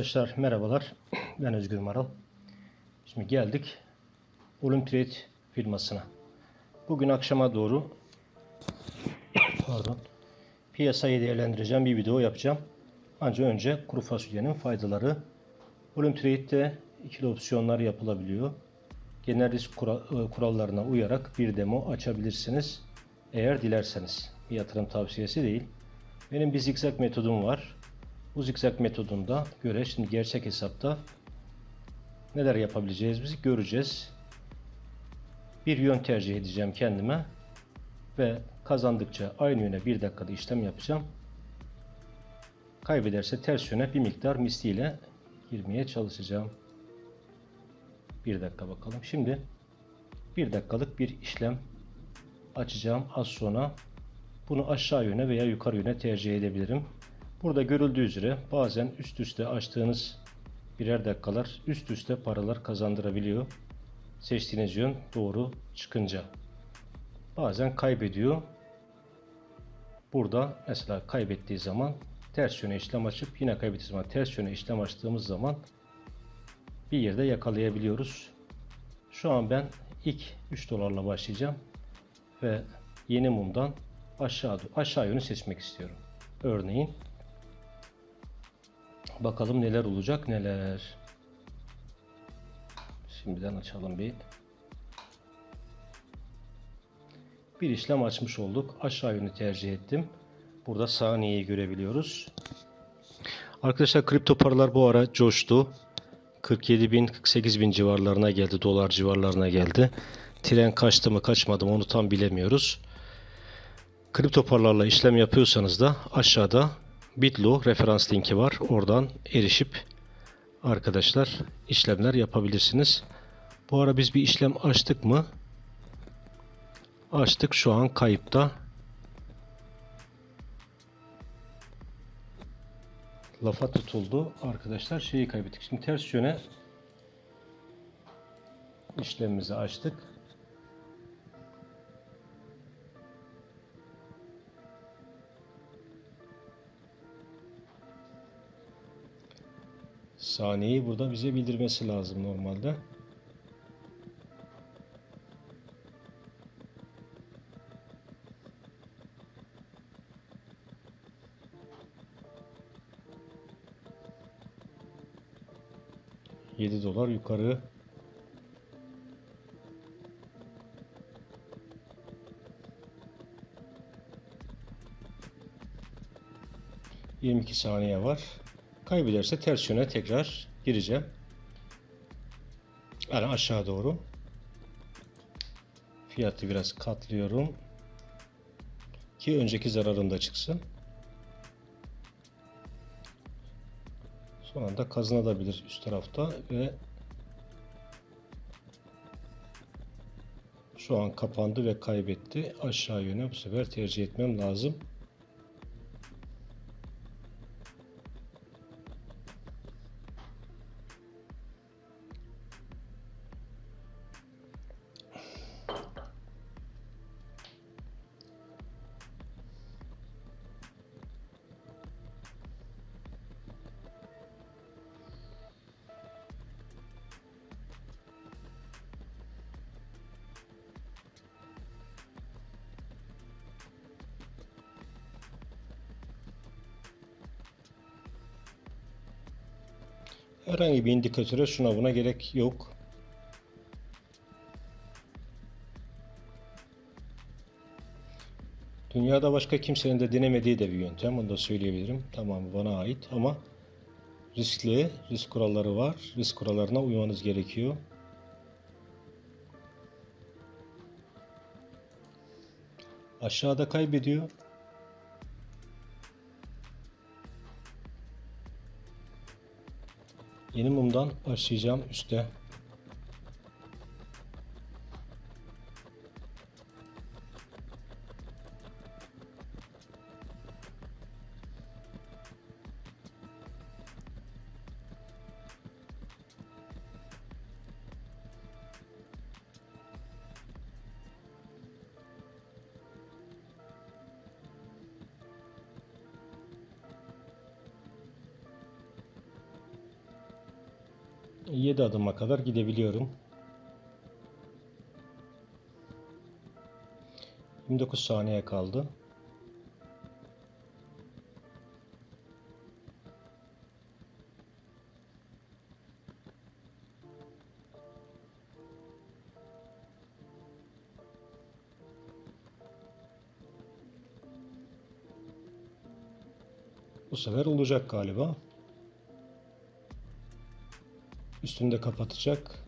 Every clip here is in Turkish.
Arkadaşlar merhabalar. Ben Özgür Maral. Şimdi geldik Olympiade firmasına. Bugün akşama doğru pardon piyasayı değerlendireceğim bir video yapacağım. Ancak önce kuru fasulyenin faydaları. Olympiade'de ikili opsiyonlar yapılabiliyor. Genel risk e, kurallarına uyarak bir demo açabilirsiniz. Eğer dilerseniz. Bir yatırım tavsiyesi değil. Benim bir zikzak metodum var. Bu zikzak metodunda göre şimdi gerçek hesapta neler yapabileceğiz biz göreceğiz. Bir yön tercih edeceğim kendime ve kazandıkça aynı yöne bir dakikada işlem yapacağım. Kaybederse ters yöne bir miktar misliyle girmeye çalışacağım. Bir dakika bakalım. Şimdi bir dakikalık bir işlem açacağım. Az sonra bunu aşağı yöne veya yukarı yöne tercih edebilirim. Burada görüldüğü üzere bazen üst üste açtığınız birer dakikalar üst üste paralar kazandırabiliyor. Seçtiğiniz yön doğru çıkınca. Bazen kaybediyor. Burada mesela kaybettiği zaman ters yöne işlem açıp yine kaybettiği zaman ters yöne işlem açtığımız zaman bir yerde yakalayabiliyoruz. Şu an ben ilk 3 dolarla başlayacağım ve yeni mumdan aşağı aşağı yönü seçmek istiyorum. Örneğin bakalım neler olacak neler. Şimdiden açalım bir. Bir işlem açmış olduk. Aşağı yönü tercih ettim. Burada saniyeyi görebiliyoruz. Arkadaşlar kripto paralar bu ara coştu. 47 bin 48 bin civarlarına geldi. Dolar civarlarına geldi. Tren kaçtı mı kaçmadı mı onu tam bilemiyoruz. Kripto paralarla işlem yapıyorsanız da aşağıda Bitlo referans linki var. Oradan erişip arkadaşlar işlemler yapabilirsiniz. Bu ara biz bir işlem açtık mı? Açtık şu an kayıpta. Lafa tutuldu. Arkadaşlar şeyi kaybettik. Şimdi ters yöne işlemimizi açtık. Saniyeyi burada bize bildirmesi lazım normalde. Yedi dolar yukarı. Yirmi iki saniye var. Kaybederse ters yöne tekrar gireceğim. Yani aşağı doğru. Fiyatı biraz katlıyorum. Ki önceki zararım da çıksın. Son anda kazanabilir üst tarafta ve şu an kapandı ve kaybetti. Aşağı yöne bu sefer tercih etmem lazım. Herhangi bir indikatöre şuna buna gerek yok. Dünyada başka kimsenin de denemediği de bir yöntem. Onu da söyleyebilirim. Tamam bana ait ama riskli, risk kuralları var. Risk kurallarına uymanız gerekiyor. Aşağıda kaybediyor. Yeni mumdan başlayacağım üstte. 7 adıma kadar gidebiliyorum. 29 saniye kaldı. Bu sefer olacak galiba. Üstünde kapatacak.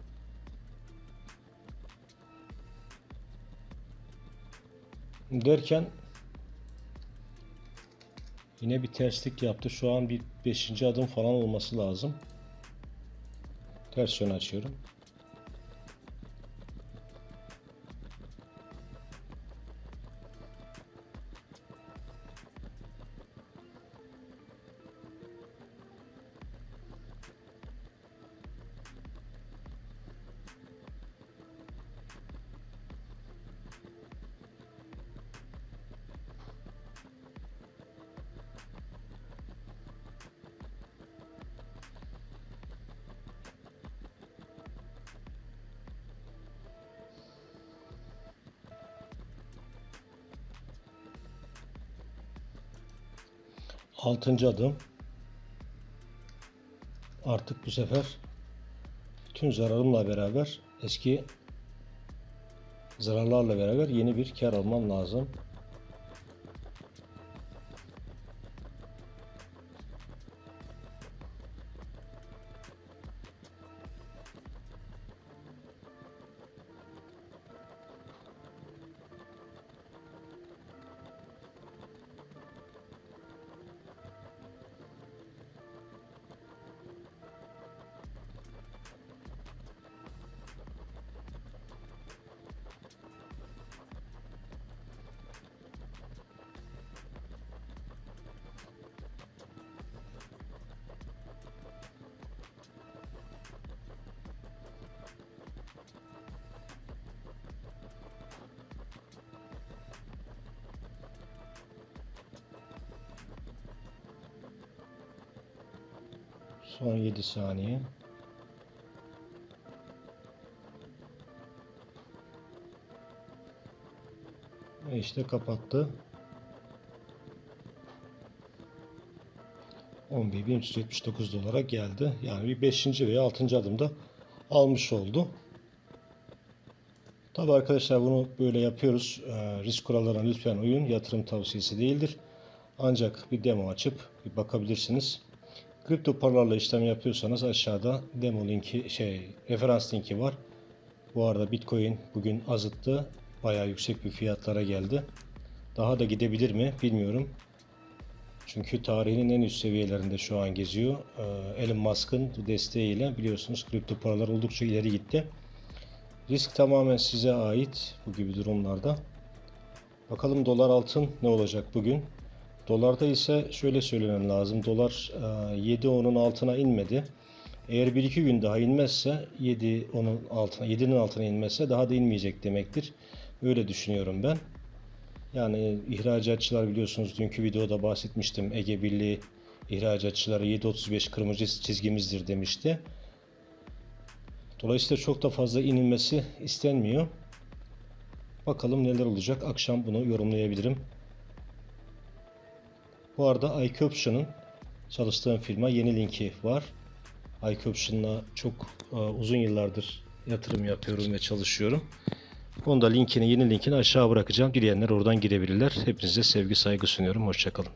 Derken yine bir terslik yaptı. Şu an bir 5. adım falan olması lazım. Ters yön açıyorum. Altıncı adım. Artık bu sefer tüm zararımla beraber eski zararlarla beraber yeni bir kar almam lazım. Son 7 saniye. Ve işte kapattı. 11.379 dolara geldi. Yani bir 5. veya 6. adımda almış oldu. Tabi arkadaşlar bunu böyle yapıyoruz. Ee, risk kurallarına lütfen uyun. Yatırım tavsiyesi değildir. Ancak bir demo açıp bir bakabilirsiniz. Kripto paralarla işlem yapıyorsanız aşağıda demo linki şey referans linki var. Bu arada Bitcoin bugün azıttı. Bayağı yüksek bir fiyatlara geldi. Daha da gidebilir mi bilmiyorum. Çünkü tarihinin en üst seviyelerinde şu an geziyor. Ee, Elon Musk'ın desteğiyle biliyorsunuz kripto paralar oldukça ileri gitti. Risk tamamen size ait bu gibi durumlarda. Bakalım dolar altın ne olacak bugün? Dolarda ise şöyle söylemem lazım. Dolar 7.10'un altına inmedi. Eğer 1-2 gün daha inmezse 7.10'un altına, 7'nin altına inmezse daha da inmeyecek demektir. Öyle düşünüyorum ben. Yani ihracatçılar biliyorsunuz dünkü videoda bahsetmiştim. Ege Birliği ihracatçıları 7.35 kırmızı çizgimizdir demişti. Dolayısıyla çok da fazla inilmesi istenmiyor. Bakalım neler olacak. Akşam bunu yorumlayabilirim. Bu arada iCoption'ın çalıştığım firma yeni linki var. iCoption'la çok e, uzun yıllardır yatırım yapıyorum ve çalışıyorum. Onu da linkini, yeni linkini aşağı bırakacağım. Dileyenler oradan girebilirler. Hepinize sevgi saygı sunuyorum. Hoşçakalın.